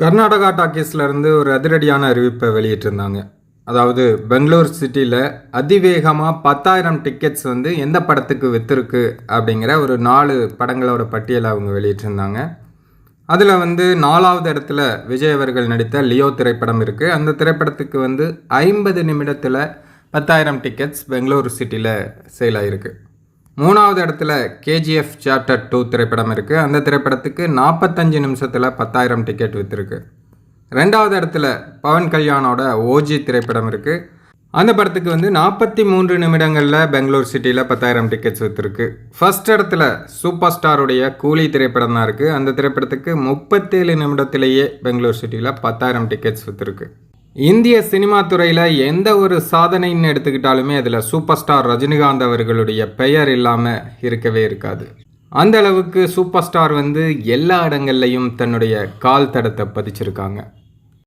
கர்நாடகா டாக்கீஸ்லேருந்து ஒரு அதிரடியான அறிவிப்பை வெளியிட்டிருந்தாங்க. அதாவது பெங்களூர் சிட்டியில் அதிவேகமாக பத்தாயிரம் டிக்கெட்ஸ் வந்து எந்த படத்துக்கு விற்றுருக்கு அப்படிங்கிற ஒரு நாலு படங்களோட பட்டியலை அவங்க வெளியிட்டிருந்தாங்க. அதில் வந்து நாலாவது இடத்துல விஜய் அவர்கள் நடித்த லியோ திரைப்படம் இருக்குது அந்த திரைப்படத்துக்கு வந்து ஐம்பது நிமிடத்தில் பத்தாயிரம் டிக்கெட்ஸ் பெங்களூர் சிட்டியில் சேல் ஆகிருக்கு மூணாவது இடத்துல கேஜிஎஃப் சாப்டர் டூ திரைப்படம் இருக்குது அந்த திரைப்படத்துக்கு நாற்பத்தஞ்சு நிமிஷத்தில் பத்தாயிரம் டிக்கெட் விற்றுருக்கு ரெண்டாவது இடத்துல பவன் கல்யாணோட ஓஜி திரைப்படம் இருக்குது அந்த படத்துக்கு வந்து நாற்பத்தி மூன்று நிமிடங்களில் பெங்களூர் சிட்டியில் பத்தாயிரம் டிக்கெட்ஸ் விற்றுருக்கு ஃபர்ஸ்ட் இடத்துல சூப்பர் ஸ்டாருடைய கூலி திரைப்படம் தான் இருக்குது அந்த திரைப்படத்துக்கு முப்பத்தேழு நிமிடத்திலேயே பெங்களூர் சிட்டியில் பத்தாயிரம் டிக்கெட்ஸ் விற்றுருக்கு இந்திய சினிமா துறையில் எந்த ஒரு சாதனைன்னு எடுத்துக்கிட்டாலுமே அதில் சூப்பர் ஸ்டார் ரஜினிகாந்த் அவர்களுடைய பெயர் இல்லாமல் இருக்கவே இருக்காது. அந்த அளவுக்கு சூப்பர் ஸ்டார் வந்து எல்லா இடங்கள்லையும் தன்னுடைய கால் தடத்தை பதிச்சிருக்காங்க.